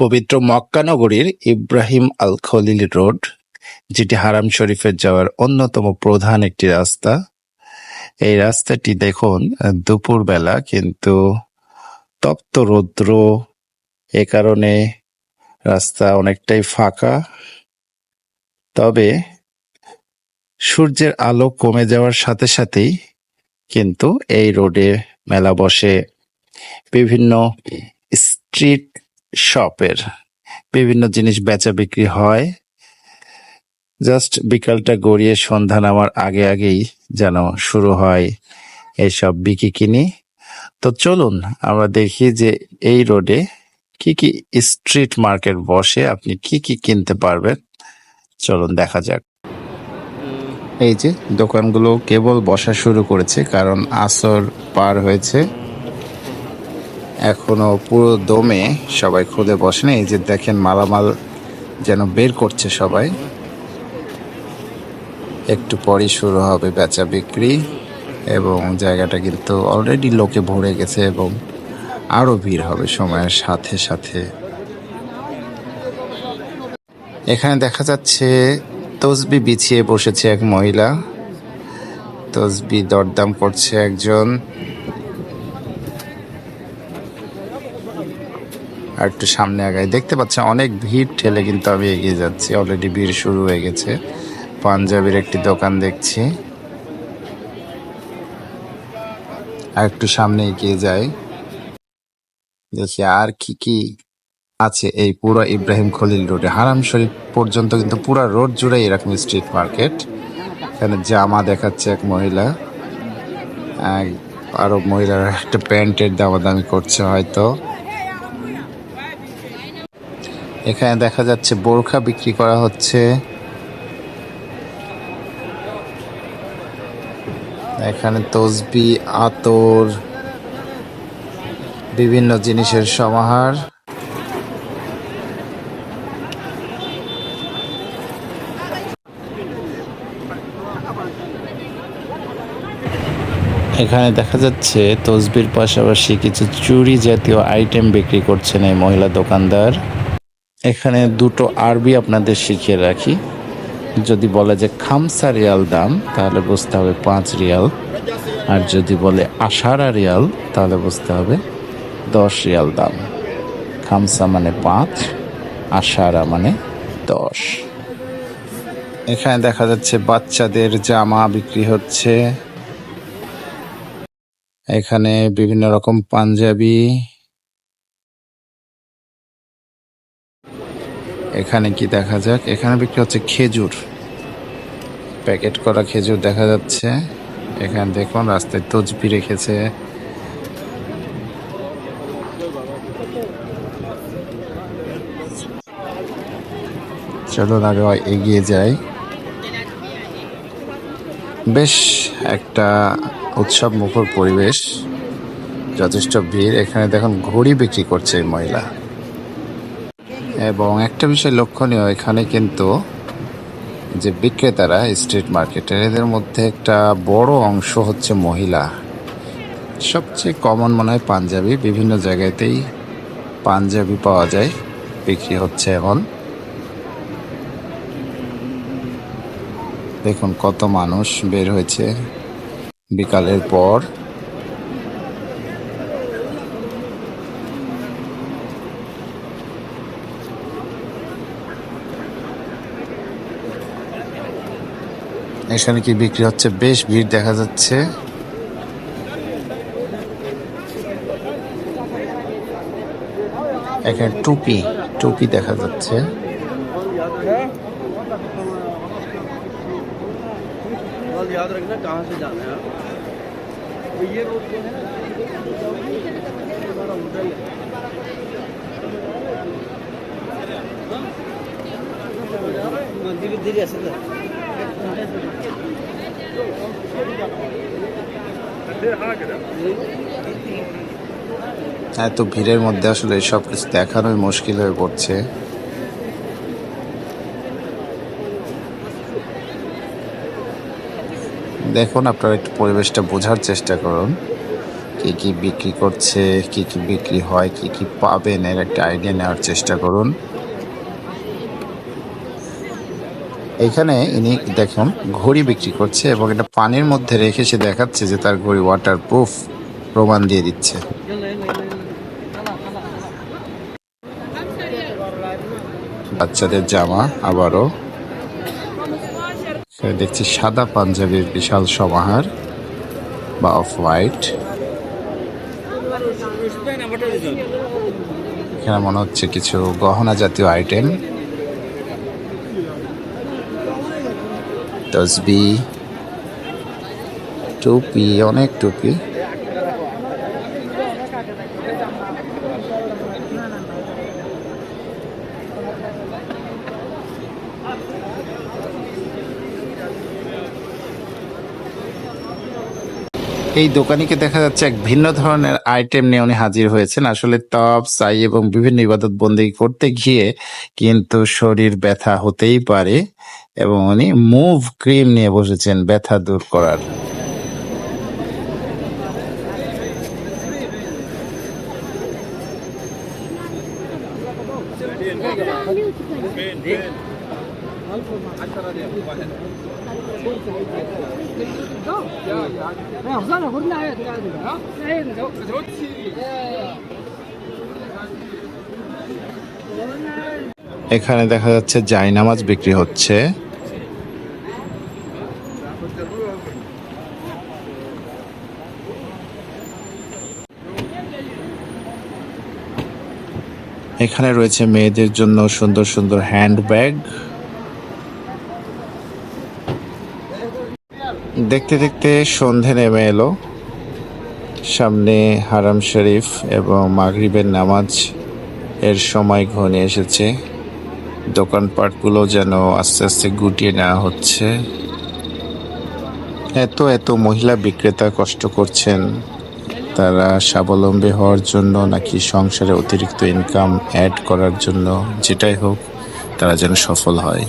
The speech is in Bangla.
পবিত্র মক্কা নগরীর ইব্রাহিম আল খলিল রোড, যেটি হারাম শরীফের যাওয়ার অন্যতম প্রধান একটি রাস্তা। এই রাস্তাটি দেখুন, দুপুরবেলা কিন্তু তপ্ত রৌদ্র। এ কারণে রাস্তা অনেকটাই ফাঁকা। তবে সূর্যের আলো কমে যাওয়ার সাথে সাথেই কিন্তু এই রোডে মেলা বসে। বিভিন্ন স্ট্রিট শপের বিভিন্ন জিনিস বেচা বিক্রি হয়। জাস্ট বিকালটা গড়িয়ে সন্ধ্যা নামার আগে আগেই যেন শুরু হয় এইসব বিকি কিনি। তো চলুন আমরা দেখি যে এই রোডে কি কি স্ট্রিট মার্কেট বসে, আপনি কি কি কিনতে পারবেন। চলুন দেখা যাক। এই যে দোকানগুলো কেবল বসা শুরু করেছে, কারণ আসর পার হয়েছে। এখনও পুরো দমে সবাই খুলে বসেনি এই যে দেখেন মালামাল যেন বের করছে সবাই। একটু পরই শুরু হবে বেচা বিক্রি এবং জায়গাটা কিন্তু অলরেডি লোকে ভরে গেছে এবং আরও ভিড় হবে সময়ের সাথে সাথে। এখানে দেখা যাচ্ছে তসবি বিছিয়ে বসেছে এক মহিলা। তসবি দরদাম করছে একজন। আর একটু সামনে আগায় দেখতে পাচ্ছেন অনেক ভিড় ঠেলে কিন্তু আমি এগিয়ে যাচ্ছি। অলরেডি ভিড় শুরু হয়ে গেছে। পাঞ্জাবির একটি দোকান দেখছি। আর একটু সামনে এগিয়ে যাই। দেখি আর কি কি আছে এই পুরো ইব্রাহিম খলিল রোডে। হারাম শরীফ পর্যন্ত কিন্তু পুরো রোড জুড়ে এরকম স্ট্রিট মার্কেট এখানে জামা দেখাচ্ছে এক মহিলা। আরও মহিলারা একটা প্যান্টের দামাদামি করছে হয়তো। এখানে দেখা যাচ্ছে বোরখা বিক্রি করা হচ্ছে। এখানে তসবি, আতর, বিভিন্ন জিনিসের সমাহার। এখানে দেখা যাচ্ছে তসবির পাশাপাশি কিছু চুরি জাতীয় আইটেম বিক্রি করছেন এই মহিলা দোকানদার। এখানে দুটো আরবি আপনাদের শিখিয়ে রাখি। যদি বলে যে খামসা রিয়াল দাম, তাহলে বুঝতে হবে পাঁচ রিয়াল। আর যদি বলে আষাঢ়া রিয়াল, তাহলে বুঝতে হবে দশ রিয়াল দাম। খামসা মানে পাঁচ আষাঢ়া মানে দশ। এখানে দেখা যাচ্ছে বাচ্চাদের জামা বিক্রি হচ্ছে। এখানে বিভিন্ন রকম পাঞ্জাবি এখানে কি দেখা যাক? এখানে বিক্রি হচ্ছে খেজুর। প্যাকেট করা খেজুর দেখা যাচ্ছে। এখানে দেখুন, রাস্তায় তজবি রেখেছে। চলো আরও এগিয়ে যাই। বেশ একটা উৎসব মুখর পরিবেশ, যথেষ্ট ভিড়। এখানে দেখুন, ঘড়ি বিক্রি করছে মহিলা। এবং একটা বিষয় লক্ষণীয় এখানে কিন্তু যে বিক্রেতারা স্ট্রিট মার্কেটের, এদের মধ্যে একটা বড় অংশ হচ্ছে মহিলা। সবচেয়ে কমন মনে হয় পাঞ্জাবি। বিভিন্ন জায়গাতেই পাঞ্জাবি পাওয়া যায়, বিক্রি হচ্ছে এখন। দেখুন কত মানুষ বের হয়েছে বিকালের পর। এখানে কি বিক্রি হচ্ছে বেশ ভিড় দেখা যাচ্ছে এখানে টুপি টুপি দেখা যাচ্ছে कल याद रखना कहाँ से जाना है आप। तो ये रोड जो है ना हमारा होटल है धीरे धीरे ऐसे कर এত ভিড়ের মধ্যে আসলে সব কিছু দেখানোই মুশকিল হয়ে পড়ছে। দেখুন, আপনারা একটু পরিবেশটা বোঝার চেষ্টা করুন। কি কি বিক্রি করছে, কি কি বিক্রি হয়, কি কি পাবেন, এর একটা আইডিয়া নেওয়ার চেষ্টা করুন। এখানে ইনি দেখুন ঘড়ি বিক্রি করছে এবং এটা পানির মধ্যে রেখে সে দেখাচ্ছে যে তার ঘড়ি ওয়াটার প্রুফ প্রমাণ দিয়ে দিচ্ছে। বাচ্চাদের জামা আবারও দেখছি সাদা পাঞ্জাবির বিশাল সমাহার বা অফ হোয়াইট। এখানে মনে হচ্ছে কিছু গহনা জাতীয় আইটেম তসবি টুপি অনেক টুপি এই দোকানিকে দেখা যাচ্ছে এক ভিন্ন ধরনের আইটেম নিয়ে উনি হাজির হয়েছেন। আসলে টপ সাই এবং বিভিন্ন ইবাদত বন্দি করতে গিয়ে কিন্তু শরীর ব্যথা হতেই পারে এবং উনি মুভ ক্রিম নিয়ে বসেছেন ব্যথা দূর করার। এখানে দেখা যাচ্ছে জায়নামাজ বিক্রি হচ্ছে। এখানে রয়েছে মেয়েদের জন্য সুন্দর সুন্দর হ্যান্ডব্যাগ। দেখতে দেখতে সন্ধে নেমে এলো। সামনে হারাম শরীফ এবং মাগরিবের নামাজ এর সময় ঘনিয়ে এসেছে। দোকানপাটগুলো যেন আস্তে আস্তে গুটিয়ে নেওয়া হচ্ছে। এত এত মহিলা বিক্রেতা কষ্ট করছেন। তারা স্বাবলম্বী হওয়ার জন্য নাকি সংসারে অতিরিক্ত ইনকাম অ্যাড করার জন্য, যেটাই হোক, তারা যেন সফল হয়।